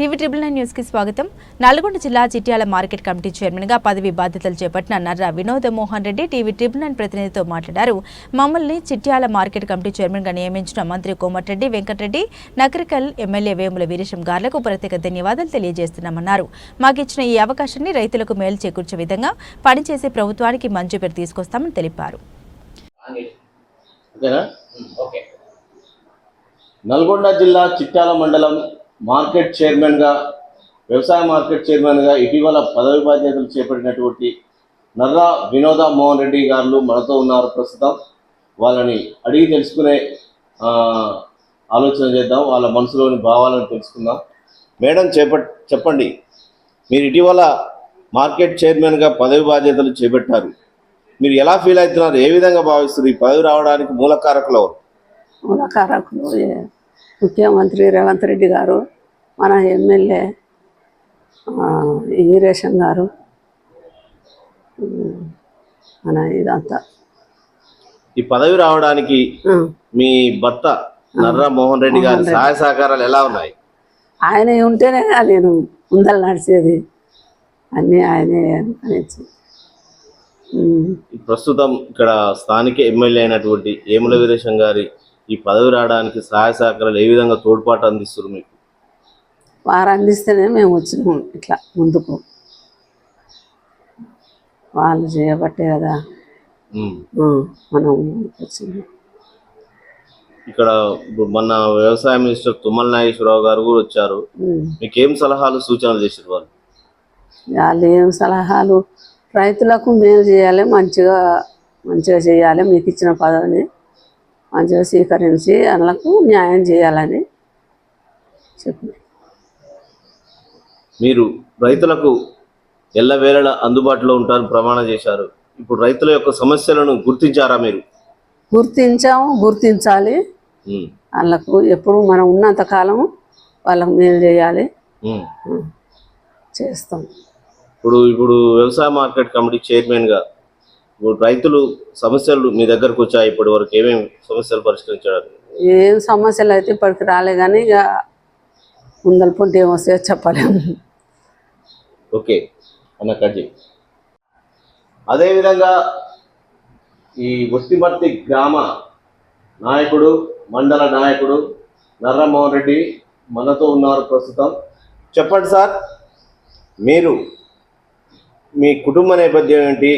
TV triple nine న్యూస్కి స్వాగతం. నల్గొండ జిల్లా చిట్యాల మార్కెట్ కమిటీ చైర్మన్గా పదవి బాధ్యతలు చేపట్టిన Narra Vinoda Mohan Reddy TV triple nine ప్రతినిధితో మాట్లాడారు. మమ్మల్ని చిట్యాల మార్కెట్ కమిటీ చైర్మన్గా నియమించిన మంత్రి కోమటిరెడ్డి వెంకటరెడ్డి నకరికల్ ఎమ్మెల్యే వేముల వీరేశం గార్లకు ప్రత్యేక ధన్యవాదాలు తెలియజేస్తున్నామన్నారు. మాకిచ్చిన ఈ అవకాశాన్ని రైతులకు మేలు చేకూర్చే విధంగా పనిచేసే ప్రభుత్వానికి మంచి పేరు తీసుకొస్తామని తెలిపారు. నల్గొండ జిల్లా చిట్యాల మండలం మార్కెట్ చైర్మన్గా వ్యవసాయ మార్కెట్ చైర్మన్గా ఇటీవల పదవి బాధ్యతలు చేపట్టినటువంటి నర్రా వినోద మోహన్ రెడ్డి గారు మనతో ఉన్నారు. ప్రస్తుతం వాళ్ళని అడిగి తెలుసుకునే ఆలోచన చేద్దాం. వాళ్ళ మనసులోని భావాలను తెలుసుకుందాం. మేడం చేప చెప్పండి. మీరు ఇటీవల మార్కెట్ చైర్మన్గా పదవి బాధ్యతలు చేపట్టారు. మీరు ఎలా ఫీల్ అవుతున్నారు? ఏ విధంగా భావిస్తారు ఈ పదవి రావడానికి మూల కారకులు మూల మూలకారకులు ముఖ్యమంత్రి రేవంత్ రెడ్డి గారు మన ఎమ్మెల్యే ఆ, ఈరేషన్ గారు మన ఇదంతా. ఈ పదవి రావడానికి మీ భర్త నర్రా మోహన్ రెడ్డి గారి సహాయ సహకారాలు ఎలా ఉన్నాయి? ఆయన ఉంటేనే నేను ముందర నడిచేది. అన్నీ ఆయనే అనేసి. ఈ ప్రస్తుతం ఇక్కడ స్థానిక ఎమ్మెల్యే అయినటువంటి ఏముల వీరేశం గారి ఈ పదవి రావడానికి సహాయ సహకారాలు ఏ విధంగా తోడ్పాటు అందిస్తారు మీకు? వారు అందిస్తేనే మేము వచ్చినాము ఇట్లా ముందుకు. వాళ్ళు చేయబట్టే కదా. మనం వచ్చినాం ఇక్కడ మొన్న వ్యవసాయ మినిస్టర్ తుమ్మల నాగేశ్వరరావు గారు కూడా వచ్చారు. మీకు ఏం సలహాలు సూచనలు చేశారు వాళ్ళు? వాళ్ళు ఏం సలహాలు? రైతులకు మేలు చేయాలి మంచిగా మంచిగా చేయాలి మీకు ఇచ్చిన పదవిని. మంచిగా స్వీకరించి వాళ్ళకు న్యాయం చేయాలని చెప్పి. మీరు రైతులకు ఎల్లవేళలా అందుబాటులో ఉంటారని ప్రమాణం చేశారు. ఇప్పుడు రైతుల యొక్క సమస్యలను గుర్తించారా మీరు? గుర్తించాము గుర్తించాలి. వాళ్ళకు ఎప్పుడు మనం ఉన్నంత కాలం వాళ్ళకు మేలు చేయాలి. చేస్తాం. ఇప్పుడు ఇప్పుడు వ్యవసాయ మార్కెట్ కమిటీ చైర్మన్గా ఇప్పుడు రైతులు సమస్యలు మీ దగ్గరకు వచ్చాయి ఇప్పటి వరకు ఏమేమి సమస్యలు పరిష్కరించడానికి ఏం సమస్యలు అయితే ఇప్పటికి రాలే కానీ ఇక ముందల పొంటి ఏమొస్తాయో చెప్పలేము. ఓకే. అన్న కజీ. అదేవిధంగా ఈ ఒట్టిమర్తి గ్రామ నాయకుడు మండల నాయకుడు నర్రమోహన్ రెడ్డి మనతో ఉన్నారు ప్రస్తుతం. చెప్పండి సార్ మీరు మీ కుటుంబ నేపథ్యం ఏంటి?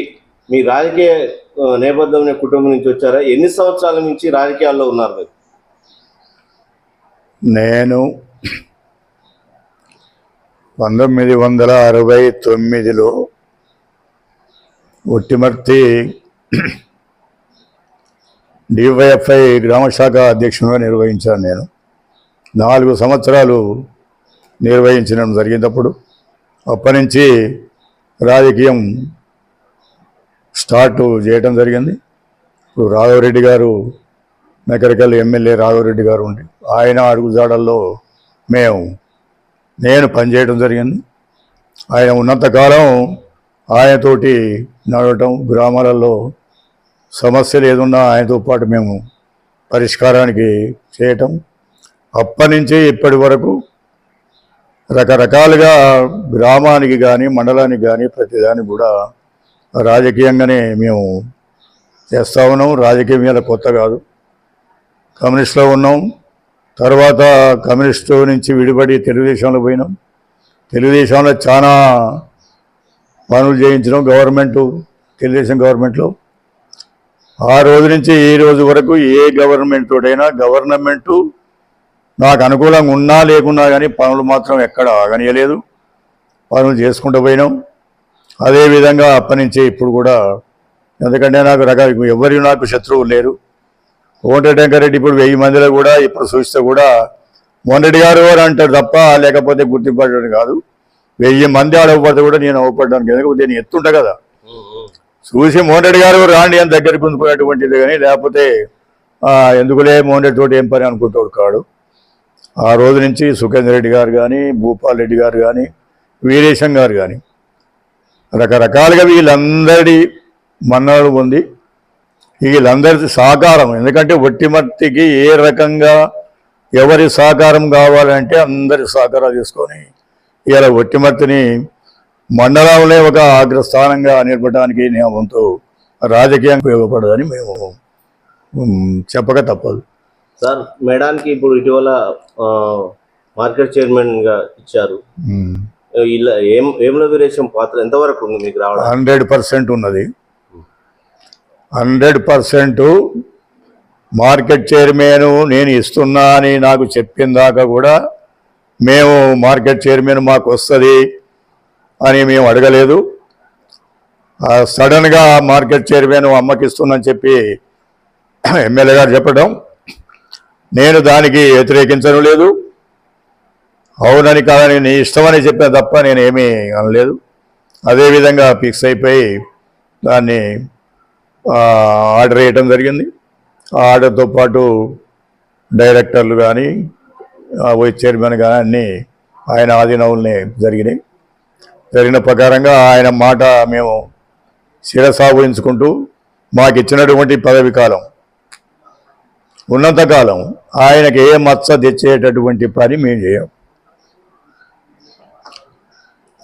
మీ రాజకీయ నేపథ్యం కుటుంబం నుంచి వచ్చారా? ఎన్ని సంవత్సరాల నుంచి రాజకీయాల్లో ఉన్నారు మీరు? నేను పంతొమ్మిది వందల అరవై తొమ్మిదిలో ఒట్టిమర్తి డివైఎఫ్ఐ గ్రామశాఖ అధ్యక్షునిగా నిర్వహించాను నేను. నాలుగు సంవత్సరాలు నిర్వహించడం జరిగినప్పుడు అప్పటి నుంచి రాజకీయం స్టార్ట్ చేయడం జరిగింది. ఇప్పుడు రాఘవరెడ్డి గారు మెకరికల్ ఎమ్మెల్యే రాఘవరెడ్డి గారు ఉండి ఆయన అడుగుజాడల్లో మేము నేను పనిచేయడం జరిగింది. ఆయన ఉన్నంతకాలం ఆయనతోటి నడవటం గ్రామాలలో సమస్యలు ఏదున్నా ఆయనతో పాటు మేము పరిష్కారానికి చేయటం. అప్పటి నుంచి ఇప్పటి వరకు రకరకాలుగా గ్రామానికి కానీ మండలానికి కానీ ప్రతిదానికి కూడా రాజకీయంగానే మేము చేస్తూ ఉన్నాం. రాజకీయం మీద కొత్త కాదు. కమ్యూనిస్ట్లో ఉన్నాం. తర్వాత కమ్యూనిస్టు నుంచి విడిపడి తెలుగుదేశంలో పోయినాం. తెలుగుదేశంలో చాలా పనులు చేయించడం గవర్నమెంట్ తెలుగుదేశం గవర్నమెంట్లో. ఆ రోజు నుంచి ఈ రోజు వరకు ఏ గవర్నమెంట్ తోటైనా గవర్నమెంటు నాకు అనుకూలంగా ఉన్నా లేకున్నా కానీ పనులు మాత్రం ఎక్కడ ఆగనీయలేదు. పనులు చేసుకుంటూ పోయినాం. అదేవిధంగా అప్పటి నుంచి ఇప్పుడు కూడా ఎందుకంటే నాకు రకాల ఎవరి నాకు శత్రువులు లేరు. కోమటిరెడ్డి ఇప్పుడు వెయ్యి మందిలో కూడా ఇప్పుడు చూస్తే కూడా మోహన్ గారు అని అంటారు తప్ప లేకపోతే గుర్తింపడం కాదు. వెయ్యి మంది ఆడకపోతే కూడా నేను అవ్వపడ్డానికి ఎందుకంటే నేను ఎత్తుంటా కదా. చూసి మోహన్ రెడ్డి గారు రాండి అని దగ్గర ఉంచుకునేటువంటిది కానీ లేకపోతే ఎందుకులే మోహన్ రెడ్డి తోటి ఏం పని అనుకుంటాడు కాడు. ఆ రోజు నుంచి సుఖేందర్ రెడ్డి గారు కానీ భూపాల్ రెడ్డి గారు కానీ వీరేశం గారు కానీ రకరకాలుగా వీళ్ళందరి మన్నాడు పొంది వీళ్ళందరి సహకారం ఎందుకంటే ఒట్టిమట్టికి ఏ రకంగా ఎవరి సహకారం కావాలంటే అందరి సహకారాలు తీసుకొని ఇలా ఒట్టిమర్తిని మండలంలో ఒక అగ్రస్థానంగా నిలపడానికి నేను వంతు రాజకీయంగా ఉపయోగపడదని మేము చెప్పక తప్పదు. సార్ మేడానికి ఇప్పుడు ఇటీవల మార్కెట్ చైర్మన్గా ఇచ్చారు. ఇలా ఏం ఏముల వీరేశం పాత్ర ఎంతవరకు ఉంది మీకు రావడం హండ్రెడ్ పర్సెంట్ ఉన్నది. హండ్రెడ్ పర్సెంట్ మార్కెట్ చైర్మన్ నేను ఇస్తున్నా అని నాకు చెప్పిన దాకా కూడా మేము మార్కెట్ చైర్మన్ మాకు వస్తుంది అని మేము అడగలేదు. సడన్గా మార్కెట్ చైర్మన్ అమ్మకి ఇస్తుందని చెప్పి ఎమ్మెల్యే గారు చెప్పడం. నేను దానికి వ్యతిరేకించడం లేదు. అవునని కాదని నీ ఇష్టమని చెప్పిన తప్ప నేను ఏమీ అనలేదు. అదేవిధంగా ఫిక్స్ అయిపోయి దాన్ని ఆర్డర్ వేయటం జరిగింది. ఆ ఆర్డర్తో పాటు డైరెక్టర్లు కానీ వైస్ చైర్మన్ కానీ అన్నీ ఆయన ఆధీనంలోనే జరిగినాయి. జరిగిన ప్రకారంగా ఆయన మాట మేము శిరసాగుహించుకుంటూ మాకు ఇచ్చినటువంటి పదవి కాలం ఉన్నంతకాలం ఆయనకి ఏ మచ్చ తెచ్చేటటువంటి పని మేము చేయం.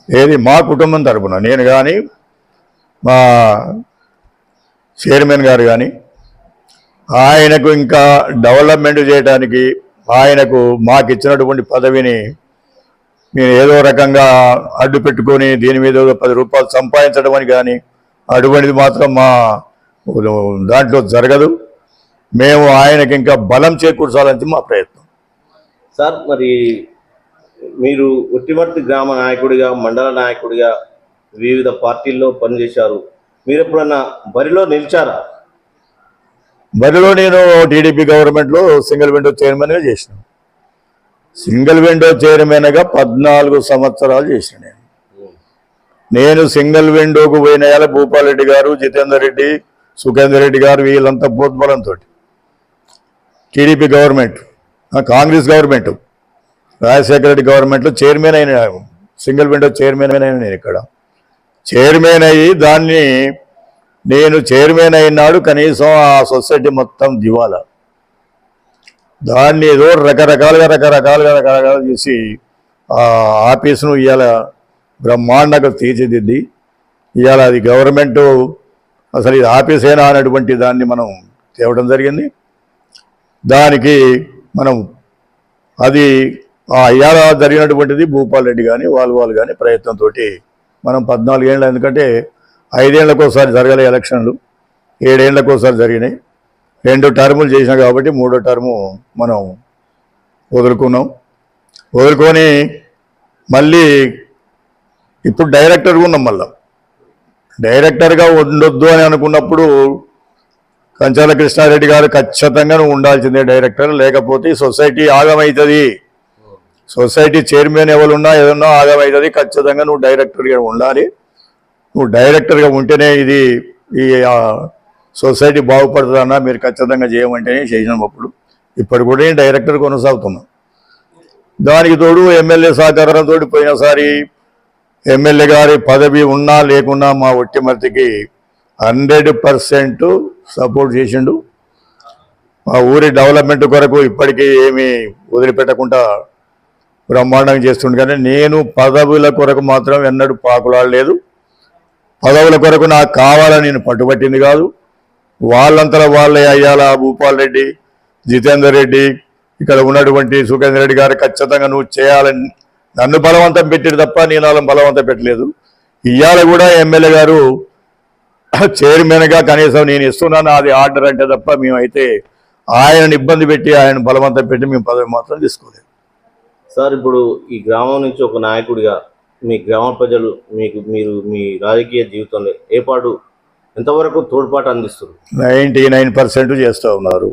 ఏది మా కుటుంబం తరపున. నేను కానీ మా చైర్మన్ గారు కానీ ఆయనకు ఇంకా డెవలప్మెంట్ చేయడానికి ఆయనకు మాకు ఇచ్చినటువంటి పదవిని మేము ఏదో రకంగా అడ్డు పెట్టుకొని దీని మీద పది రూపాయలు సంపాదించడం అని కానీ అటువంటిది మాత్రం మా దాంట్లో జరగదు. మేము ఆయనకి ఇంకా బలం చేకూర్చాలని మా ప్రయత్నం. సార్ మరి మీరు ఉట్టివర్తి గ్రామ నాయకుడిగా మండల నాయకుడిగా వివిధ పార్టీల్లో పనిచేశారు. మీరు ఎప్పుడన్నా బరిలో నిలిచారా? బరిలో నేను టీడీపీ గవర్నమెంట్లో సింగిల్ విండో చైర్మన్గా చేసిన. సింగిల్ విండో చైర్మన్గా పద్నాలుగు సంవత్సరాలు చేసిన నేను. నేను సింగిల్ విండోకు పోయిన ఏళ్ళ భూపాలరెడ్డి గారు జితేందర్ రెడ్డి సుఖేందర్ రెడ్డి గారు వీళ్ళంతా పోత్బలంతో TDP government Congress government. Rajasekhara Reddy గవర్నమెంట్లో చైర్మన్ అయిన సింగిల్ విండో చైర్మన్ అయిన నేను ఇక్కడ. చైర్మన్ అయ్యి దాన్ని నేను చైర్మన్ అయినాడు కనీసం ఆ సొసైటీ మొత్తం దివాలా. దాన్ని ఏదో రకరకాలుగా రకరకాలుగా రకరకాలుగా చేసి ఆ ఆఫీసును ఇవాళ బ్రహ్మాండంగా తీర్చిదిద్ది. ఇవాళ అది గవర్నమెంట్ అసలు ఇది ఆఫీసేనా అనేటువంటి దాన్ని మనం తేవడం జరిగింది. దానికి మనం అది ఇవాళ జరిగినటువంటిది భూపాల్ రెడ్డి కానీ వాళ్ళు వాళ్ళు కానీ ప్రయత్నంతో మనం పద్నాలుగేళ్ళు ఎందుకంటే ఐదేళ్ళకు ఒకసారి జరగలే ఎలక్షన్లు. ఏడేళ్ళకు ఒకసారి జరిగినాయి. రెండు టర్ములు చేసినా కాబట్టి మూడో టర్ము మనం వదులుకున్నాం. వదులుకొని మళ్ళీ ఇప్పుడు డైరెక్టర్గా ఉన్నాం మళ్ళా. డైరెక్టర్గా ఉండొద్దు అని అనుకున్నప్పుడు కంచాల కృష్ణారెడ్డి గారు ఖచ్చితంగా ఉండాల్సిందే డైరెక్టర్. లేకపోతే సొసైటీ ఆగమవుతుంది సొసైటీ చైర్మన్ ఎవరున్నా ఏదన్నా ఆదాయం అవుతుంది. ఖచ్చితంగా నువ్వు డైరెక్టర్గా ఉండాలి. నువ్వు డైరెక్టర్గా ఉంటేనే ఇది ఈ సొసైటీ బాగుపడుతుందన్నా మీరు ఖచ్చితంగా చేయమంటేనే చేసినాం అప్పుడు. ఇప్పుడు కూడా నేను డైరెక్టర్ కొనసాగుతున్నాం. దానికి తోడు ఎమ్మెల్యే సహకారంతో పోయినసారి ఎమ్మెల్యే గారి పదవి ఉన్నా లేకున్నా మా ఒట్టిమర్తికి హండ్రెడ్ పర్సెంట్ సపోర్ట్ చేసిండు. మా ఊరి డెవలప్మెంట్ కొరకు ఇప్పటికీ ఏమీ వదిలిపెట్టకుండా బ్రహ్మాండంగా చేస్తుండే. కానీ నేను పదవుల కొరకు మాత్రం ఎన్నడూ పాకులాడలేదు. పదవుల కొరకు నాకు కావాలని నేను పట్టుబట్టింది కాదు. వాళ్ళంతా వాళ్ళే అయ్యాల భూపాల్ రెడ్డి జితేందర్ రెడ్డి ఇక్కడ ఉన్నటువంటి సుఖేందర్ రెడ్డి గారు ఖచ్చితంగా నువ్వు చేయాలని నన్ను బలవంతం పెట్టాడు తప్ప నేను వాళ్ళని బలవంతం పెట్టలేదు. ఇవాళ కూడా ఎమ్మెల్యే గారు చైర్మన్గా కనీసం నేను ఇస్తున్నాను అది ఆర్డర్ అంటే తప్ప మేమైతే ఆయనను ఇబ్బంది పెట్టి ఆయన బలవంతం పెట్టి మేము పదవి మాత్రం తీసుకోలేదు. సార్ ఇప్పుడు ఈ గ్రామం నుంచి ఒక నాయకుడిగా మీ గ్రామ ప్రజలు మీకు మీరు మీ రాజకీయ జీవితంలో ఏపాటు ఎంతవరకు తోడ్పాటు అందిస్తారు నైంటీ నైన్ పర్సెంట్ చేస్తూ ఉన్నారు.